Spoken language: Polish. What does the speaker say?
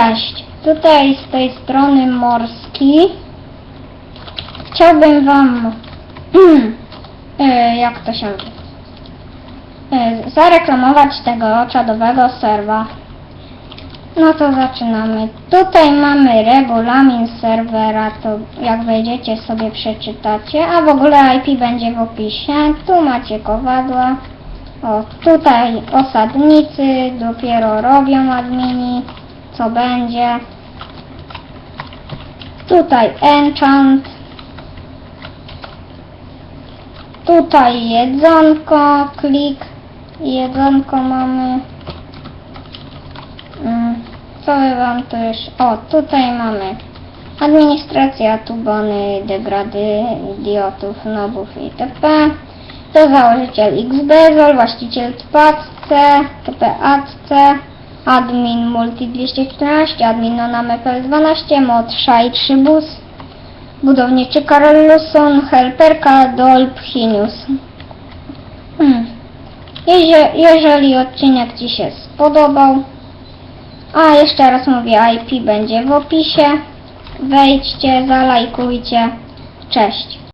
Cześć, tutaj z tej strony Morski. Chciałbym Wam, e, jak to się e, zareklamować tego czadowego serwa. No to zaczynamy. Tutaj mamy regulamin serwera, to jak wejdziecie sobie przeczytacie, a w ogóle IP będzie w opisie. Tu macie kowadła. O, tutaj osadnicy dopiero robią admini, co będzie. Tutaj enchant. Tutaj jedzonko, klik, jedzonko mamy. Mm, Co by wam tu już... O, tutaj mamy administracja, tubony, degrady, idiotów, nobów itp. To założyciel XBezol, właściciel TPACC, TPACC, admin Multi214, admin NonaMPL12, mod Shai Trzybus, budowniczy Karol Lusson, helperka Dolp Hinius. Hmm. Jeżeli odcinek Ci się spodobał, a jeszcze raz mówię, IP będzie w opisie. Wejdźcie, zalajkujcie. Cześć.